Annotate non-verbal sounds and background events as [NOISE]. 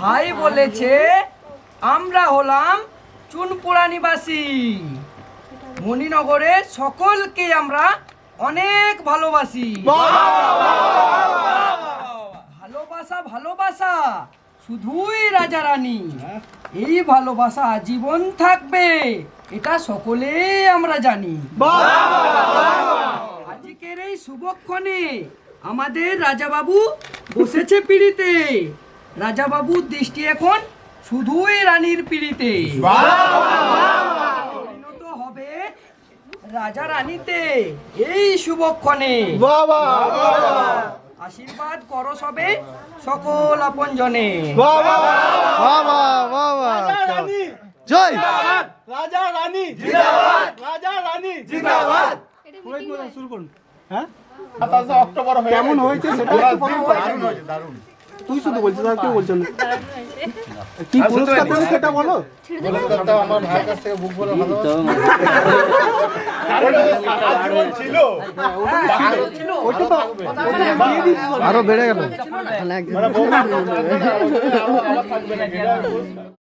ভাই বলেছে, আমরা হলাম চুনপুরা নিবাসী। মণিনগরের সকলকে আমরা অনেক ভালোবাসি। ভালোবাসা ভালোবাসা, শুধুই রাজা রানী। এই ভালোবাসা জীবন থাকবে, এটা সকলেই আমরা জানি। আজকের এই শুভক্ষণে আমাদের রাজাবাবু বসেছে পিড়িতে। রাজাবাবুর দৃষ্টি এখন শুধুই রানীর পিড়িতে। পরিণত হবে রাজা রানীতে। এই শুভক্ষণে। আশীর্বাদ করো সবে সকল আপন জনে জয়। রাজা রানী। জিন্দাবাদ। রাজা রানী। জিন্দাবাদ। শুরু করুন। হ্যাঁ? অক্টোবর কেমন হয়েছে সেটা বলো। তুই শুধু বলছিস আর কেউ বলছেন কি পুরস্কার দেবে। সেটা বলো থেকে বুক দিয়ে ভালো আরও বেড়ে গেল। মানে [LAUGHS]